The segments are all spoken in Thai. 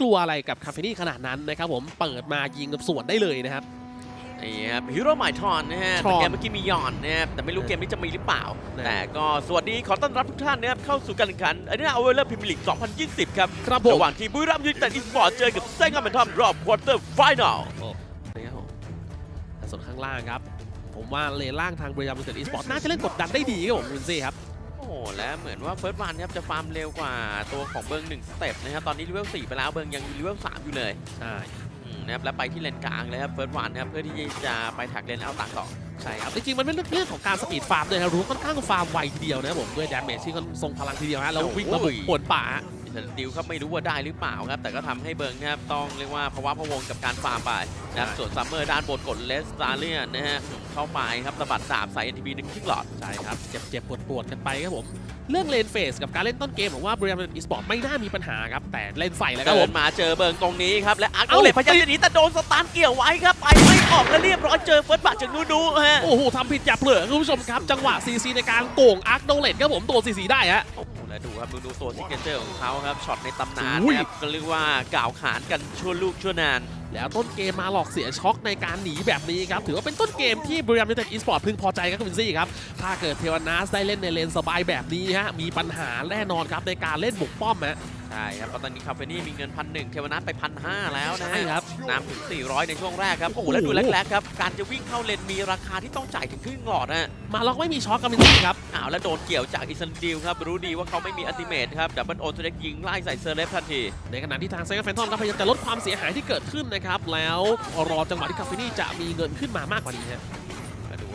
กลัวอะไรกับคาเฟนี่ขนาดนั้นนะครับผมเปิดมายิงกับสวนได้เลยนะครับ นี่ครับฮีโร่ใหม่ทอนนะฮะทอนแต่เกมเมื่อกี้มียอนนะครับแต่ไม่รู้เกมนี้จะมีหรือเปล่า นะ แต่ก็สวัสดีขอต้อนรับทุกท่านนะครับเข้าสู่การแข่งขันอันนี้เอาเวลเลอร์พิมลิก 2020 ครับ ครับผมระหว่างทีมบุรีรัมย์ยูไนเต็ดอีสปอร์ตเจอกับเซงต์แมนทอมรอบควอเตอร์ไฟแนลนะครับผมแต่ส่วนข้างล่างครับ ผมว่าเลนล่างทางบริยามยูไนเต็ดอีสปอร์ตน่าจะเล่นกดดันได้ดีครับผมวินซี่ครับโอ้โหและเหมือนว่าเฟิร์สวันครับจะฟาร์มเร็วกว่าตัวของเบิร์งหนึ่งสเต็ปนะครับตอนนี้เลเวล4ไปแล้วเบิร์งยังอยู่เลเวล3อยู่เลยใช่อืมนะครับแล้วไปที่เลนกลางเลยครับเฟิร์สวันนะครับเพื่อที่จะไปถักเลนเอาตังต่อใช่ครับจริงๆมันเป็นเรื่องของการสปีดฟาร์มด้วยครับรู้ค่อนข้างฟาร์มไวทีเดียวนะครับผมด้วยดาเมจที่ค่อนทรงพลังทีเดียวฮะแล้ววิ่งมาบุกปวนป่า แต่ดิวครับไม่รู้ว่าได้หรือเปล่าครับ แต่ก็ทำให้เบิร์งนะครับต้องเรียกว่าภาวะพะวงกับการฟาร์มไปนะครับใช่ส่วนซัมเมอร์ด้านบนกดเลสตาเลียนนะฮะเข้าไปครับตะบัดดาบใส่ NTB หนึ่งคลิกหลอดใช่ครับเจ็บเจ็บปวดปวดๆกันไปครับผมเรื่องเลนเฟสกับการเล่นต้นเกมผมว่าบริยามอีสปอร์ตไม่น่ามีปัญหาครับ แต่เล่นใส่แล้วครับเดิผนมมาเจอเบิร์งตรงนี้ครับ และอาร์โกเอ้าเลตพยายามจะหนีแต่โดนสตาร์ทเกี่ยวไว้ครับ ไปไม่ออกและเรียบร้อยเจอเฟิร์สบัตจากนูนูฮะ โอ้โหทำผิดอย่าเผลอคุณผู้ชมครับ จังหวะ CC ในการโก่งอาร์คโดเลตครับผมตัว CC ได้ฮะโอ้โหแล้วดู ครับดูดูตัวซิกเนเจอร์ของเขาครับช็อตในตำนานอุ้ยนะครับก็เรียกว่ากล่าวขานกันชั่วลูกชั่วนาน แล้วต้นเกมมาหลอกเสียช็อกในการหนีแบบนี้ครับ ถือว่าเป็นต้นเกมที่บริยามยูไนเต็ดอีสปอร์ตพึงพอใจครับคุณวินซี่ครับ ถ้าเกิดเทวนาสได้เล่นในเลนสบายแบบนี้ฮะมีปัญหาแน่นอนครับในการเล่นบุกป้อมฮะ ใช่ครับเพราะตอนนี้คาเฟนี่มีเงินพันหนึ่งเทวนัทไปพันห้าแล้วนะใช่ฮะครับน้ำถึง 400 ในช่วงแรกครับโอ้โหโอ้โห แล้วดูแรกๆครับ การจะวิ่งเข้าเลนมีราคาที่ต้องจ่ายถึงครึ่งหลอดนะมาล็อกไม่มีช็อกครับวินซี่ครับอ้าวแล้วโดนเกี่ยวจากอิสันดิลครับ รู้ดีว่าเขาไม่มีอัลติเมทครับดับเบิลโอเล็กยิงไล่ใส่เซอร์เลฟทันที ในขณะที่ทางเซกแฟนทอมก็พยายามจะลดความเสียหายที่เกิดขึ้นนะครับแล้วรอจังหวะที่คาเฟนี่จะมีเงินขึ้นมามากกว่านี้ฮะมาดู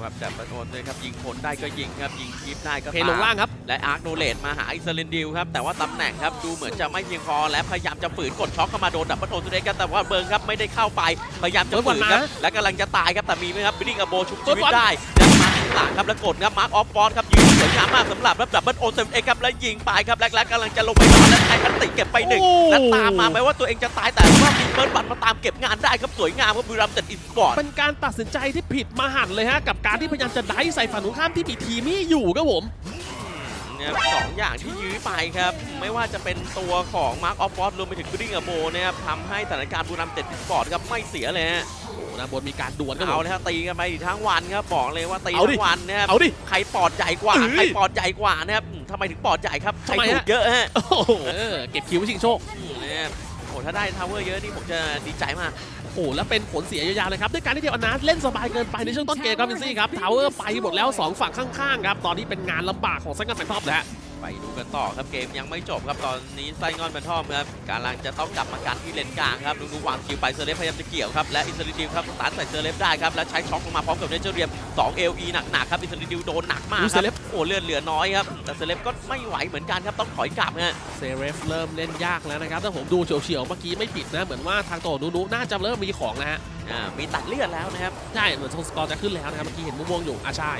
ครับดับเบิลโอเลยครับยิงคนได้ก็ยิงครับยิงคีปได้ก็เทลงล่างครับและอาร์คโนเลตมาหาอิสเลนดิลครับแต่ว่าตำแหน่งครับดูเหมือนจะไม่เพียงพอและพยายามจะฝืนกดช็อคเข้ามาโดนดับเบิลโอเล็กครับแต่ว่าเบิร์งครับไม่ได้เข้าไปพยายามจะฝืนครับและกำลังจะตายครับแต่มีไหมครับบิดดิ้งอโบชุบชีวิตได้แล้วมาข้างหลังครับแล้วกดครับมาร์คออฟฟอร์ครับยิ งามมากสำหรับรับดับเบิลโอเซเอครับและยิงไปครับแลกๆกำลังจะลงไปนอนแล้วใช้พันติเก็บไปหนึ่งและตามมาแม้ว่าตัวเองจะตายแต่ว่ามีเบิร์ดบัตมาตามเก็บงานได้ครับสวยงามครับบุรีรัมย์เจ็ดอีสปอร์ตเป็นการตัดสินใจที่ผิดมหันเลยฮะกับการที่พยายามจะไดฟ์ใส่ฝั่งตรงข้ามที่มีทีมี่อยู่ครับผม นะครับสองอย่างที่ยื้อไปครับ ไม่ว่าจะเป็นตัวของมาร์คออฟฟอร์รวมไปถึงบิดดิ้งอโบนะครับทำให้สถานการณ์บุรีรัมย์เจ็ดอีสปอร์ตครับไม่เสียเลยฮะโอ้นะบนมีการดวลครับผเอามเลยครับตีกันไปทั้งวันครับบอกเลยว่าตีเอาดิทั้งวันนะครับเอาดิใครปอดใหญ่กว่าเอ้ยใครปอดใหญ่กว่านะครับอืมทำไมถึงปอดใหญ่ครับใครทำไมถูฮะกเยอะฮะโอ้โหเออเก็บคิวไว้ชิงโชคอืมนะครับโอ้ ถ้าได้ทาวเวอร์เยอะนี่ผมจะดีใจมากโอ้โหแล้วเป็นผลเสียยาวๆเลยครับด้วยการที่เทวอนาเล่นสบายเกินไปในช่วงต้นเกมครับวินซี่ครับทาวเวอร์ไปหมดแล้ว 2 ฝั่งข้างๆครับตอนนี้เป็นงานลำบากของซังกันแฟนทอปแล้วไปดูกันต่อครับเกมยังไม่จบครับตอนนี้ไซงอนแบนทอมครับกำลังจะต้องกลับมากันที่เลนกลางครับดูดูวางคิวไปเซอร์เลฟพยายามจะเกี่ยวครับและอินสราดิวครับตารใส่เซอร์เลฟได้ครับแล้วใช้ช็อคลงมาพร้อมกับเนเจอร์เรียม 2 LE หนักๆครับอิสราดิวโดนหนักมากอุ๊ยคเซรับเลฟโอ้เลือดเหลือน้อยครับแต่เซเลฟก็ไม่ไหวเหมือนกันครับต้องถอยกลับฮะเซเรฟเริ่มเล่นยากแล้วนะครับถ้าผมดูเฉียวๆเมื่อกี้ไม่ผิดนะเหมือนว่าทางโตนูนุน่าจะเริ่มมีของนะฮะอ่ามีตัดเลือดแล้วนะครับใช่เหมือนสกอร์จะขึ้นแล้วนะครับเมื่อกี้เห็นม่วงๆอยู่อาใช่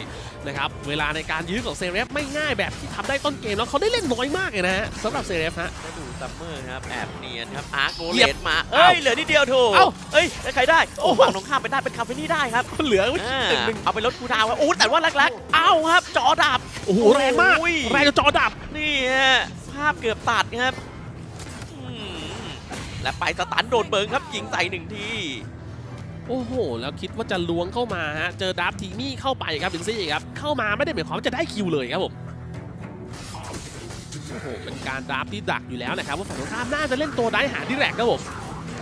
นะครับเวลาในการยื้อของเซเรฟไม่ง่ายแบบที่ทำได้ต้นเกมแล้วเขาได้เล่นน้อยมากเลยนะฮะสำหรับเซเรฟฮะแล้วดู ซัมเมอร์ครับแอบเนียนครับอาร์คโกเหเลยียบตมาเอ้ยเอ้าเหลือนิดเดียวถูกเอ้าเอ้ยแล้วใครได้โอ้โอ้โหฝั่งตรงข้ามไปได้เป็นคาเฟนี่ได้ครับเหลือไว้อ่าหนึ่งเอาไปลดคูลดาวน์ครับโอ้แต่ว่าแรกๆเอ้าครับจอดับโอ้โหแรงมากโอ้ยแรงจนจอดับนี่ฮะภาพเกือบตัดครับอืมและไปสตันโดนเบิร์งครับยิงใส่หนึ่งทีโอ้โห แล้วคิดว่าจะล้วงเข้ามาฮะ เจอดับทีมี่เข้าไปครับบินซี่ครับ เข้ามาไม่ได้หมายความว่าจะได้คิวเลยครับผม โอ้โหเป็นการดรับที่ดักอยู่แล้วนะครับว่าฝั่งตรงข้ามน่าจะเล่นตัวได้หาดิแรกครับผม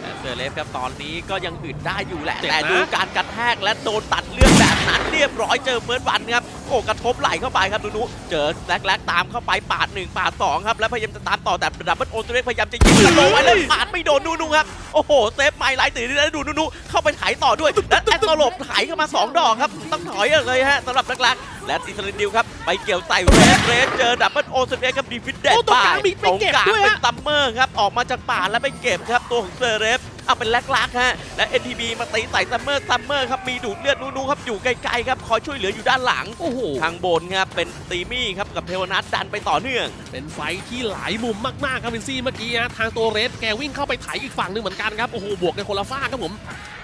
แต่เซอร์เลฟครับตอนนี้ก็ยังอึดได้อยู่แหละ เจ็บนะ แต่ดูการกระแทกและโดนตัดเลือดแบบนั้นเรียบร้อยเจอเฟิร์สวันครับ โอ้กระทบไหลเข้าไปครับดูนุเจอแลกแลกตามเข้าไปปาดหนึ่งปาดสองครับแล้วพยายามจะตามต่อแต่ดับเบิลโอนตัวเล็กพยายามจะยิงกระโดดไว้แล้วปาดไม่โดนนูนูครับโอ้โหเซฟไม่ไหลตื่นแล้วดูนูนูเข้าไปไถต่อด้วยและแอตโตลบไถเข้ามาสองดอกครับต้องถอยเลยฮะสำหรับแรกๆและอิสราเอลครับไปเกี่ยวใส่เรสเรสเจอดับเบิลโอนตัวเล็กครับดีฟิดเดโอ้ตตรงกลางมีไปเก็บตรงกลางด้วยเป็นฮะซัมเมอร์ครับออกมาจากป่าแล้วไปเก็บครับตัวของเซอร์เรฟเอาเป็นแลกๆฮะ และ NTB มาตีใส่ซัมเมอร์ซัมเมอร์ครับ มีดูดเลือดนูๆครับ อยู่ไกลๆครับ คอยช่วยเหลืออยู่ด้านหลัง โอ้โหทางบนครับเป็นตีมี่ครับกับเทวนัทดันไปต่อเนื่อง เป็นไฟท์ที่หลายมุมมากๆครับบินซี่เมื่อกี้ฮะทางตัวเรสแกวิ่งเข้าไปไถอีกฝั่งหนึงเหมือนกันครับโอ้โหบวกกันคนละฝ้ากครับผม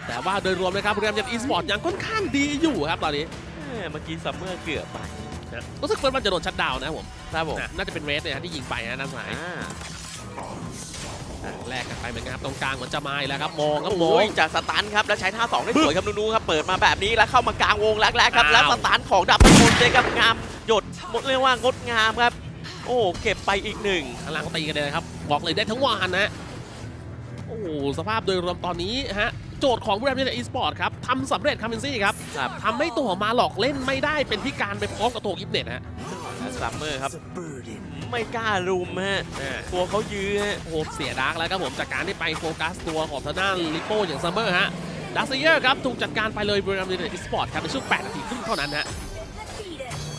แต่ว่าโดยรวมนะครับเรียมยันอีสปอร์ตยังค่อนข้างดีอยู่ครับตอนนี้เอ้ยเมื่อกี้ซัมเมอร์เกือบไปนะรู้สึกเฟิร์สมันจะโดนชัดดาวน์นะครับผมครับผมนะน่าจะเป็นเรสเนี่ยฮะที่ยิงไปฮะด้านซ้ายอ่าอะ แลกกันไปเหมือนกันครับตรงกลางเหมือนจะมาอีกแล้วครับมองครับมอโอ้งยจากสตันครับแล้วใช้ท่าสองได้สวยครับนูๆครับเปิดมาแบบนี้แล้วเข้ามากลางวงแรกๆครับอ้าวแล้วสตันของดับเบิลโมนเจครับงามหยดหมดเรียกว่างดงามครับ โอ้เก็บไปอีกหนึ่งข้างล่างก็ตีกันเลยนะครับบอกเลยได้ทั้งวันนะโอ้โหสภาพโดยรวมตอนนี้ฮะโจทย์ของบริษัทอีสปอร์ตครับทำสำเร็จครับมินซี่ครับครับทำให้ตัวของมาหลอกเล่นไม่ได้เป็นพิการไปพร้อมกับตัวกิฟเน็ตฮะและ ซัมเมอร์ครับ ไม่กล้ารุมฮะอ่าตัวเขายื้อฮะโอ้โหเสียดาร์กแล้วครับผมจากการที่ไปโฟกัสตัวของทางด้านลิโป้อย่างซัมเมอร์ฮะดักเซเยอร์ครับ ถูกจัดการไปเลยบริษัทอีสปอร์ตครับในช่วง 8 นาทีครึ่งเท่านั้นฮะ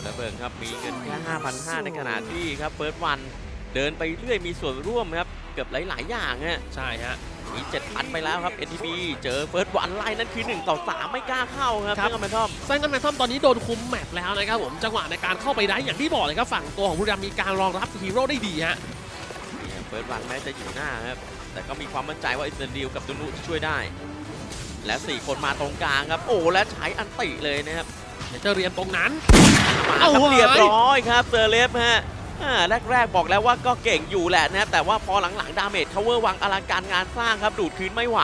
และเบิร์นครับ มีเงินแค่5,500 ในขณะที่ครับเฟิร์สวันเดินไปเรื่อยมีส่วนร่วมครับ เกือบหลาย ๆ อย่างฮะใช่ฮะ มี7,000 ไปแล้วครับ NTB เจอเฟิร์สวันไล่นั่นคือ 1 ต่อ 3 ไม่กล้าเข้าครับครับเรื่องแมนทอมไซงกันแมนทอมตอนนี้โดนคุมแมปแล้วนะครับผมจังหวะในการเข้าไปได้อย่างที่บอกเลยครับฝั่งตัวของบุรีรัมย์มีการรองรับฮีโร่ได้ดีฮะเฟิร์สวันแม้จะอยู่หน้าครับแต่ก็มีความมั่นใจว่าอิสราเอลกับตูนุช่วยได้ และ 4 คนมาตรงกลางครับ โอ้และใช้อันติเลยนะครับเดี๋ยวจะเรียนตรงนั้นมาคเอารับไว้เรียบร้อยครับเซอร์เลฟฮะ อ่าแรกๆบอกแล้วว่าก็เก่งอยู่แหละนะครับแต่ว่าพอหลังๆ ดาเมจเขาเวอร์วังอลังการงานสร้างครับ ดูดคืนไม่ไหว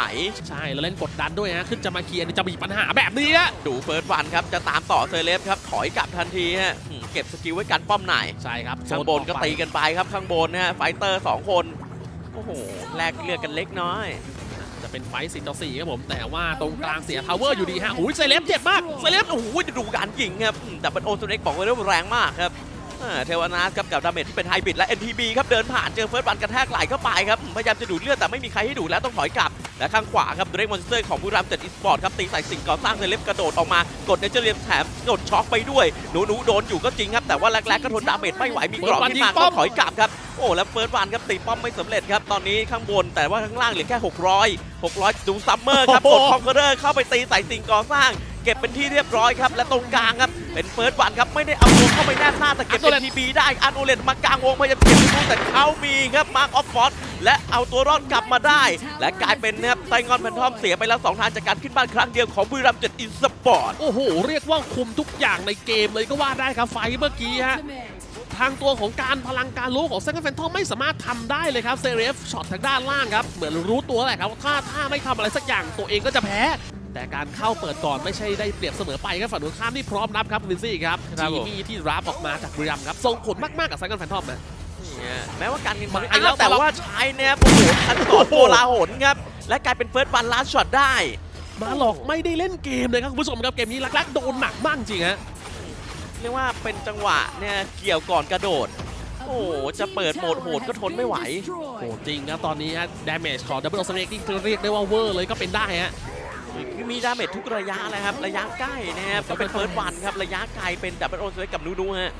ใช่แล้วเล่นกดดันด้วยฮะ ขึ้นจะมาเคลียร์นี่จะมีปัญหาแบบนี้ฮะดูเฟิร์สวันครับ จะตามต่อเซอร์เลฟครับ ถอยกลับทันทีฮะอืมเก็บสกิลไว้กันป้อมไหนใช่ครับข้างบนก็โซต่อไปตีกันไปครับข้างบนนะฮะไฟเตอร์ 2 คนโอ้โหแลกเลือดกันเล็กน้อยจะเป็นไฟต์4ต่อ4ครับผม แต่ว่าตรงกลางเสียทาวเวอร์อยู่ดีฮะอุ้ยเซเลบเจ็บมากเซเลบโอ้โหดูการยิงครับอืมแต่เป็นโอซูเน็กบอกเลยว่าแรงมากครับอ่า เทวานาสครับกับดาเมจที่เป็นไฮบริดและ NTB ครับเดินผ่านเจอเฟิร์สบันกระแทกไหลเข้าไปครับอืมพยายามจะดูดเลือดแต่ไม่มีใครให้ดูดแล้วต้องถอยกลับ และข้างขวาครับเดรกมอนสเตอร์ของบุรีรัมย์เจ็ดอีสปอร์ตครับตีใส่สิ่งก่อสร้างเซเลบกระโดดออกมากดเนเจอร์เลียมแถมกดช็อกไปด้วยหนูหนูๆโดนอยู่ก็จริงครับแต่ว่าแรกๆก็ทนดาเมจไม่ไหวมีกรอบขึ้นมาก็ถอยกลับครับโอ้แล้วเฟิร์สวันครับตีป้อมไม่สำเร็จครับตอนนี้ข้างบนแต่ว่าข้างล่างเหลือแค่ 600 600ดูซัมเมอร์ครับกดคอนเคอร์เรอร์เข้าไปตีใส่สิ่งก่อสร้างเก็บเป็นที่เรียบร้อยครับ และตรงกลางครับ เป็นเฟิร์สวันครับไม่ได้เอาตัวเข้าไปแนบหน้าแต่เก็บเป็นทีบีได้อาร์โนเลตมากลางวงพยายามเก็บไม่รู้แต่เขามีครับมาร์คออฟฟอร์และเอาตัวรอดกลับมาได้ และกลายเป็นนะครับไซงอนแพนทอมเสียไปแล้ว 2 ทางจากการขึ้นบ้านครั้งเดียวของบุรีรัมย์เจ็ดอินสปอร์ตโอ้โห เรียกว่าคุมทุกอย่างในเกมเลยก็ว่าได้ครับไฟต์เมื่อกี้ฮะทางตัวของการพลังการรู้ของเซนต์แฟนทอมไม่สามารถทำได้เลยครับเซเรฟช็อตทางด้านล่างครับเหมือนรู้ตัวแหละครับว่าถ้าถ้าไม่ทำอะไรสักอย่างตัวเองก็จะแพ้ แต่การเข้าเปิดก่อนไม่ใช่ได้เปรียบเสมอไปครับฝั่งตรงข้ามที่พร้อมรับครับวินซี่ครับครับทีผม มี่ที่รับออกมาจากบุรีรัมย์ครับส่งผลมากๆกับเซนต์แฟนทอมนะ เนี่ยแม้ว่าการเงินมามันอีกแล้วแต่ว่าใช้เนี่ยโอ้โหคันต่อตัวลาหนครับ และกลายเป็นเฟิร์สวันลาช็อตได้ มาหลอกไม่ได้เล่นเกมเลยครับคุณผู้ชมครับเกมนี้ลักๆโดนหนักมากจริงฮะ เรียกว่าเป็นจังหวะเนี่ยเกี่ยวก่อนกระโดด โอ้โห จะเปิดโหมดโหดก็ทนไม่ไหว โหจริงครับตอนนี้ฮะดาเมจของดับเบิลสเนกที่เรียกได้ว่าเวอร์เลยก็เป็นได้ฮะคือ มีดาเมจทุกระยะเลยครับ ระยะใกล้นะครับก็เป็นเฟิร์สวันครับ ระยะไกลเป็นดับเบิลโอเกับนูนูฮะ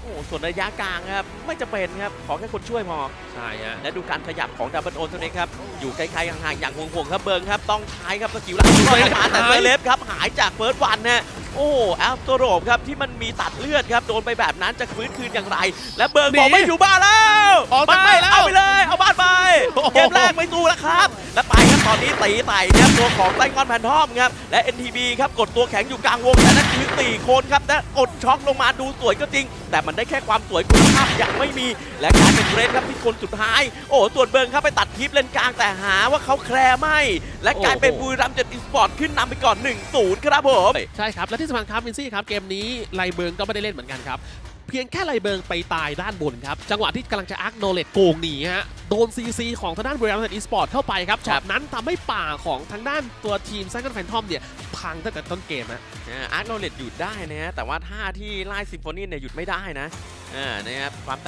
โอ้โหส่วนระยะกลางครับ ไม่จะเป็นครับ ขอแค่คนช่วยพอ ใช่ฮะ และดูการขยับของดับเบิลโอนตัวนี้ครับ อยู่ไกลๆห่างๆอย่างห่วงๆครับเบิร์งครับ ต้องใช้ครับสกิลล่างเข้ามาแต่เซเลฟครับ หายจากเฟิร์สวันนะ โอ้แอลโตโรบครับที่มันมีตัดเลือดครับโดนไปแบบนั้นจะฟื้นคืนอย่างไร และเบิร์งบอกไม่อยู่บ้านแล้วออกจากบ้านแล้วเอาไปเลยเอาบ้านไปโอ้โหเกมแรกไม่สู้แล้วครับ และไปครับตอนนี้ตีไต่ครับตัวของไต้งอนแพนทอมครับและ NTB ครับกดตัวแข็งอยู่กลางวงแต่นั่นคือสี่คนครับและกดช็อกลงมาดูสวยก็จริง แต่มันได้แค่ความสวยคุณภาพ ยังไม่มีและกลายเป็นเกรดครับที่คนสุดท้าย โอ้ส่วนเบิร์งครับไปตัดคลิปเลนกลางแต่หาว่าเขาแคร์ไม่ และกลายเป็นบุรีรัมย์เจ็ดอีสปอร์ตขึ้นนำไปก่อน 1-0 ครับผม ใช่ครับ และที่สำคัญครับวินซี่ครับ เกมนี้ไลเบิร์งก็ไม่ได้เล่นเหมือนกันครับ เพียงแค่ไลเบิร์งไปตายด้านบนครับ จังหวะที่กำลังจะอาร์คโนเลตโกงหนีฮะ โดนซีซีของทางด้านบริรัมย์อีสปอร์ตเข้าไปครับช็อตนั้นทำให้ป่าของทางด้านตัวทีมแซงกันแฟนทอมเนี่ย พังตั้งแต่ต้นเกมฮะอาร์ตโนเลตหยุดได้นะฮะ แต่ว่าท่าที่ไล่ซิมโฟนีเนี่ยหยุดไม่ได้นะอ่านะครับความ